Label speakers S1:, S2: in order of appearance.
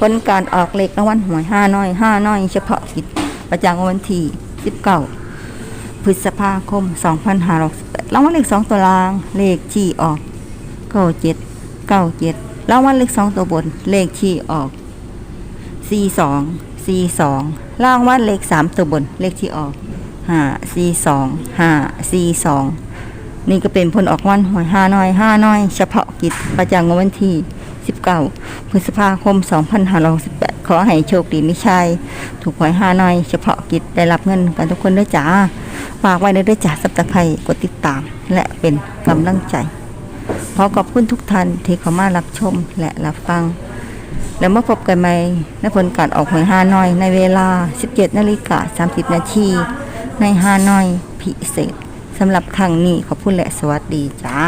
S1: ผลการออกเลขรางวัลหวยห้าน้อยห้าน้อย เฉพาะกิจประจำวันที่19พฤษภาคม2568รางวัลเลขสองตัวราง เลขที่ออก97 97รางวัลเลขสองตัวบน เลขที่ออก42 42รางวัลเลขสามตัวบน เลขที่ออก5 42 5 42นี่ก็เป็นผลออกวันหวยห้าน้อยห้าน้อย เฉพาะกิจประจำวันที่ 19 พฤษภาคม 2568 ขอให้โชคดีไม่ใช่ ถูกหวยห้าน้อย เฉพาะกิจได้รับเงินกันทุกคนด้วยจ้าฝากไว้ในด้วยจ้าสับตะไคร่กดติดตาม และเป็นกำลังใจ ขอขอบคุณทุกท่านที่เข้ามารับชมและรับฟัง แล้วมาพบกันใหม่ในผลการออกหวยห้าน้อย ในเวลา 17นาฬิกา30 นาทีในห้าน้อยพิเศษสำหรับครั้งนี้ขอบคุณและสวัสดีจ้า